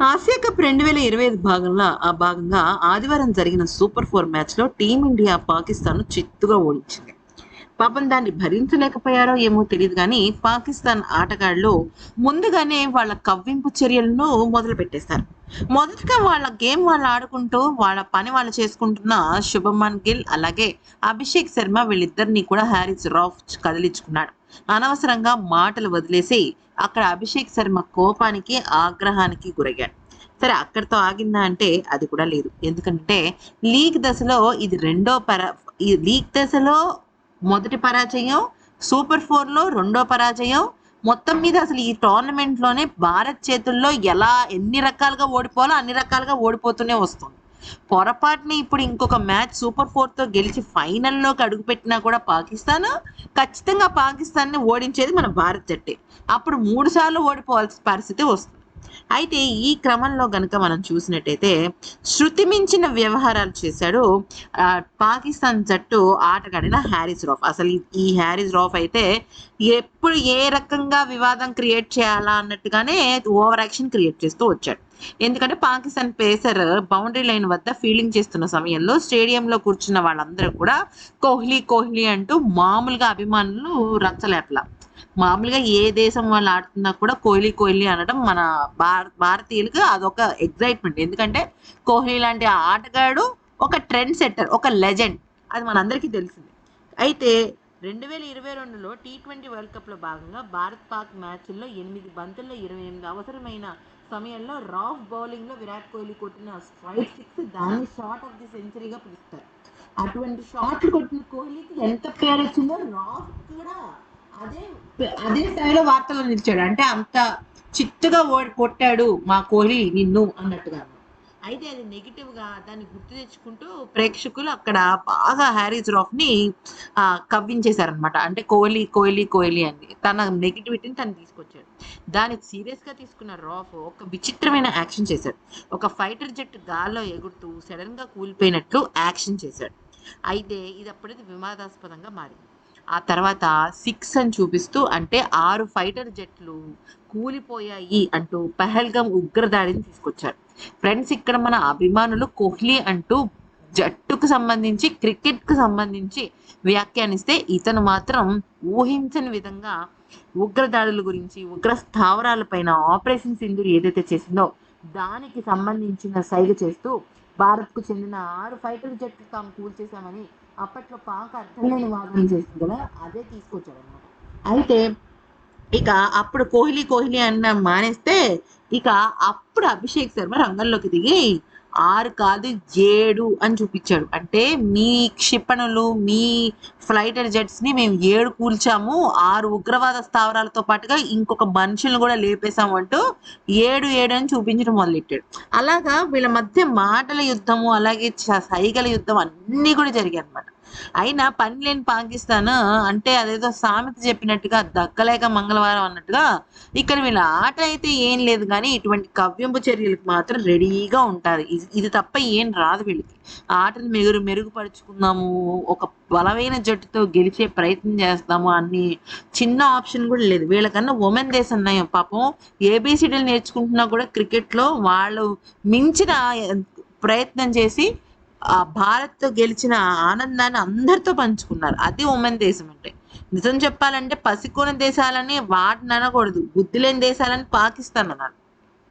Asia cup రెండు వేల ఇరవై ఐదు భాగంలో ఆ భాగంగా ఆదివారం జరిగిన సూపర్ ఫోర్ మ్యాచ్లో టీమిండియా పాకిస్తాన్ చిత్తుగా ఓడించింది. పాపం దాన్ని భరించలేకపోయారో ఏమో తెలియదు కానీ పాకిస్తాన్ ఆటగాళ్ళు ముందుగానే వాళ్ళ కవ్వింపు చర్యలను మొదలు పెట్టేశారు మొదటగా వాళ్ళ గేమ్ వాళ్ళు ఆడుకుంటూ వాళ్ళ పని వాళ్ళు చేసుకుంటున్న శుభమన్ గిల్ అలాగే అభిషేక్ శర్మ వీళ్ళిద్దరిని కూడా హ్యారిస్ రాఫ్ కదిలించుకున్నాడు. అనవసరంగా మాటలు వదిలేసి అక్కడ అభిషేక్ శర్మ కోపానికి ఆగ్రహానికి గురయ్యాడు. సరే అక్కడితో ఆగిందా అంటే అది కూడా లేదు. ఎందుకంటే లీగ్ దశలో ఇది రెండో పరా ఈ లీగ్ దశలో మొదటి పరాజయం సూపర్ ఫోర్లో రెండో పరాజయం మొత్తం మీద అసలు ఈ టోర్నమెంట్లోనే భారత్ చేతుల్లో ఎలా ఎన్ని రకాలుగా ఓడిపోవాలో అన్ని రకాలుగా ఓడిపోతూనే వస్తుంది. పొరపాటుని ఇప్పుడు ఇంకొక మ్యాచ్ సూపర్ ఫోర్తో గెలిచి ఫైనల్లోకి అడుగుపెట్టినా కూడా పాకిస్తాన్ ఖచ్చితంగా పాకిస్తాన్ని ఓడించేది మన భారత్ జట్టే. అప్పుడు మూడు సార్లు ఓడిపోవాల్సిన పరిస్థితి వస్తుంది. అయితే ఈ క్రమంలో గనుక మనం చూసినట్టయితే శృతి మించిన వ్యవహారాలు చేశాడు పాకిస్తాన్ జట్టు ఆటగాడిన హ్యారిస్ రాఫ్. అసలు ఈ- హ్యారీస్ హ్యారిస్ రాఫ్ అయితే ఎప్పుడు ఏ రకంగా వివాదం క్రియేట్ చేయాలా అన్నట్టుగానే ఓవర్ యాక్షన్ క్రియేట్ చేస్తూ వచ్చాడు. ఎందుకంటే పాకిస్తాన్ పేసర్ బౌండరీ లైన్ వద్ద ఫీల్డింగ్ చేస్తున్న సమయంలో స్టేడియంలో కూర్చున్న వాళ్ళందరూ కూడా కోహ్లీ కోహ్లీ అంటూ మామూలుగా అభిమానులు రచ్చలేపల మామూలుగా ఏ దేశం వాళ్ళు ఆడుతున్నా కూడా కోహ్లీ కోహ్లీ అనడం మన భారత భారతీయులకు అదొక ఎగ్జైట్మెంట్ ఎందుకంటే కోహ్లీ లాంటి ఆటగాడు ఒక ట్రెండ్ సెట్టర్ ఒక లెజెండ్ అది మనందరికీ తెలిసింది. అయితే రెండు వేల ఇరవై రెండులో టీ ట్వంటీ వరల్డ్ కప్లో భాగంగా భారత్ పాక్ మ్యాచ్ల్లో ఎనిమిది బంతుల్లో ఇరవై ఎనిమిది అవసరమైన సమయంలో రాఫ్ బౌలింగ్లో విరాట్ కోహ్లీ కొట్టిన స్ట్రైక్ సిక్స్ దాన్ని షార్ట్ ఆఫ్ ది సెంచరీగా పిలుస్తారు. అటువంటి షాట్లు కొట్టిన కోహ్లీకి ఎంత పేరు వచ్చిందో అదే స్థాయిలో వార్తలు నిలిచాడు. అంటే అంత చిత్తుగా ఓడి కొట్టాడు మా కోహ్లీ నిన్ను అన్నట్టుగా. అయితే అది నెగిటివ్గా దాన్ని గుర్తు తెచ్చుకుంటూ ప్రేక్షకులు అక్కడ బాగా హ్యారీస్ రాఫ్ని కవ్వించేశారనమాట అంటే కోహ్లీ కోహ్లీ కోహ్లీ అని. తన నెగిటివిటీని తను తీసుకొచ్చాడు. దానికి సీరియస్గా తీసుకున్న రాఫ్ ఒక విచిత్రమైన యాక్షన్ చేశాడు. ఒక ఫైటర్ జెట్ గాల్లో ఎగురుతూ సడన్గా కూలిపోయినట్లు యాక్షన్ చేశాడు. అయితే ఇది అప్పటిది వివాదాస్పదంగా మారింది. ఆ తర్వాత సిక్స్ అని చూపిస్తూ అంటే ఆరు ఫైటర్ జెట్లు కూలిపోయాయి అంటూ పెహల్గం ఉగ్రదాడిని తీసుకొచ్చారు. ఫ్రెండ్స్ ఇక్కడ మన అభిమానులు కోహ్లీ అంటూ జట్టుకు సంబంధించి క్రికెట్కు సంబంధించి వ్యాఖ్యానిస్తే ఇతను మాత్రం ఊహించని విధంగా ఉగ్రదాడుల గురించి ఉగ్ర స్థావరాలపైన ఆపరేషన్ సింధూర్ ఏదైతే చేసిందో దానికి సంబంధించిన సైగ చేస్తూ భారత్కు చెందిన ఆరు ఫైటర్ జట్లు తాము కూల్చేశామని అప్పట్లో పాక్ అర్థం లేని వాదన చేసింది కదా అదే తీసుకొచ్చాడు అనమాట అయితే ఇక అప్పుడు కోహ్లీ కోహ్లీ అన్న మానేస్తే ఇక అప్పుడు అభిషేక్ శర్మ రంగంలోకి దిగి ఆరు కాదు ఏడు అని చూపించాడు. అంటే మీ క్షిపణులు మీ ఫ్లైటర్ జెట్స్ని మేము ఏడు కూల్చాము ఆరు ఉగ్రవాద స్థావరాలతో పాటుగా ఇంకొక మనుషులను కూడా లేపేశాము అంటూ ఏడు ఏడు అని చూపించడం మొదలెట్టాడు. అలాగా వీళ్ళ మధ్య మాటల యుద్ధము అలాగే చ- సైగల యుద్ధం అన్నీ కూడా జరిగాయి అనమాట అయినా పని లేని పాకిస్తాన్ అంటే అదేదో సామెత చెప్పినట్టుగా దక్కలేక మంగళవారం అన్నట్టుగా ఇక్కడ వీళ్ళ ఆట అయితే ఏం లేదు కానీ ఇటువంటి కవ్యంపు చర్యలకు మాత్రం రెడీగా ఉంటారు. ఇది ఇది తప్ప ఏం రాదు వీళ్ళకి. ఆటను మెరుగు మెరుగుపరుచుకుందాము ఒక బలమైన జట్టుతో గెలిచే ప్రయత్నం చేస్తాము అన్ని చిన్న ఆప్షన్ కూడా లేదు. వీళ్ళకన్నా ఉమెన్ దేశం ఉన్నాయి పాపం ఏబిసిడీలు నేర్చుకుంటున్నా కూడా క్రికెట్లో వాళ్ళు మించిన ప్రయత్నం చేసి భారత్ గెలిచిన ఆనందాన్ని అందరితో పంచుకున్నారు. అది ఉమెన్ దేశం అంటే. నిజం చెప్పాలంటే పసికోని దేశాలని వాటిని అనకూడదు. బుద్ధి లేని దేశాలని పాకిస్తాన్ అన్నారు.